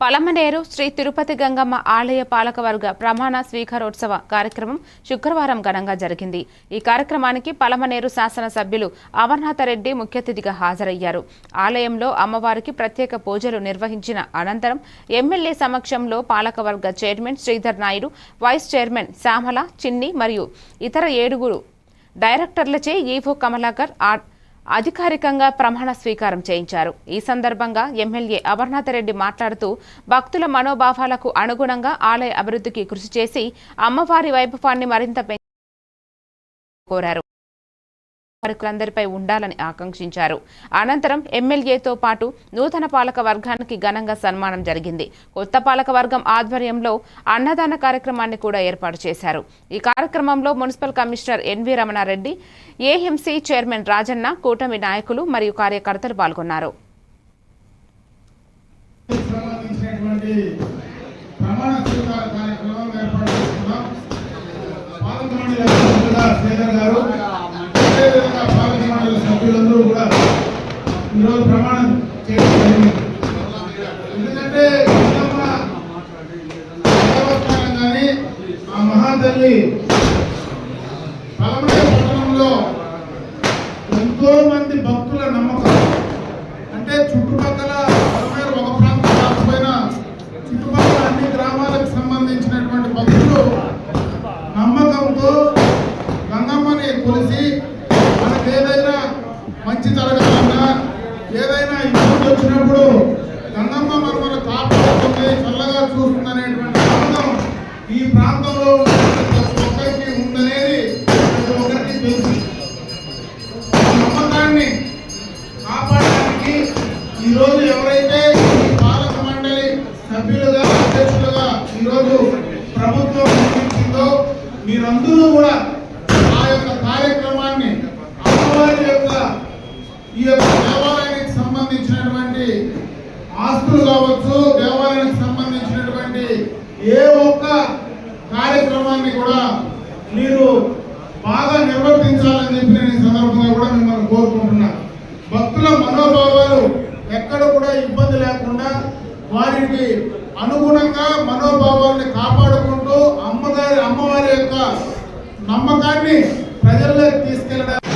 పలమనేరు శ్రీ తిరుపతి గంగమ్మ ఆలయ పాలకవర్గ ప్రమాణ స్వీకారోత్సవ కార్యక్రమం శుక్రవారం ఘనంగా జరిగింది. ఈ కార్యక్రమానికి పలమనేరు శాసనసభ్యులు అమర్నాథరెడ్డి ముఖ్య అతిథిగా హాజరయ్యారు. ఆలయంలో అమ్మవారికి ప్రత్యేక పూజలు నిర్వహించిన అనంతరం ఎమ్మెల్యే సమక్షంలో పాలకవర్గ chairman Sridhar Naidu vice chairman Shyamala Chinni మరియు ఇతర ఏడుగురు డైరెక్టర్లచే ఈవో కమలాకర్ ఆ- అధికారికంగా ప్రమాణ స్వీకారం చేయించారు. ఈ సందర్భంగా ఎమ్మెల్యే అమర్నాథరెడ్డి మాట్లాడుతూ భక్తుల మనోభావాలకు అనుగుణంగా ఆలయ అభివృద్ధికి కృషి చేసి అమ్మవారి వైభవాన్ని మరింత పెంచ కోరారు. వారికందరిపై ఉండాలని ఆకాంక్షించారు. అనంతరం ఎమ్మెల్యేతో పాటు నూతన పాలక వర్గానికి ఘనంగా సన్మానం జరిగింది. కొత్త పాలక వర్గం ఆధ్వర్యంలో అన్నదాన కార్యక్రమాన్ని కూడా ఏర్పాటు చేశారు. ఈ కార్యక్రమంలో municipal commissioner NV Ramana Reddy AMC chairman Rajanna కూటమి నాయకులు మరియు కార్యకర్తలు పాల్గొన్నారు. గారు ప్రమాణ స్వీకార కార్యక్రమం ఏర్పాటు చేసుకున్నాం పాలక మండలి అధ్యక్షులుగా శ్రీధర్ గారు అదేవిధంగా పాలక మండలి సభ్యులందరూ కూడా ఈరోజు ప్రమాణం చేయడం జరిగింది ఎందుకంటే గంగమ్మ దేవస్థానం కానీ ఆ మహాతల్లి పలమనే పట్టణంలో ఎంతో మంది భక్తుల నమ్మకం. అంటే చుట్టుపక్కల పలమనేరు ఒక ప్రాంతం కాకపోయినా చుట్టుపక్కల అన్ని గ్రామాలకు సంబంధించినటువంటి భక్తులు నమ్మకంతో గంగమ్మని కొలిసి మనకు ఏదైనా మంచి జరగాలన్నా వచ్చినప్పుడు గంగమ్మ మనల్ని కాపాడుతుంది చల్లగా చూస్తుంది అనేటువంటి ఈ ప్రాంతంలో ఉన్నటువంటి ప్రతి ఒక్కరికి ఉందనేది ప్రతి ఒక్కరికి తెలుసు. ఈ నమ్మకాన్ని కాపాడడానికి ఈరోజు ఎవరైతే ఈ పాలక మండలి సభ్యులుగా అధ్యక్షులుగా ఈరోజు ప్రభుత్వం నియమించిందో మీరందరూ కూడా ఆ యొక్క కార్యక్రమాన్ని అమ్మవారి యొక్క ఈ యొక్క ఆస్తులు కావచ్చు దేవాలయానికి సంబంధించినటువంటి ఏ ఒక్క కార్యక్రమాన్ని కూడా మీరు బాగా నిర్వర్తించాలని చెప్పి నేను ఈ సందర్భంగా కూడా మిమ్మల్ని కోరుకుంటున్నాను భక్తుల మనోభావాలు ఎక్కడ కూడా ఇబ్బంది లేకుండా వారికి అనుగుణంగా మనోభావాల్ని కాపాడుకుంటూ అమ్మగారి అమ్మవారి యొక్క నమ్మకాన్ని ప్రజల్లోకి తీసుకెళ్ళడానికి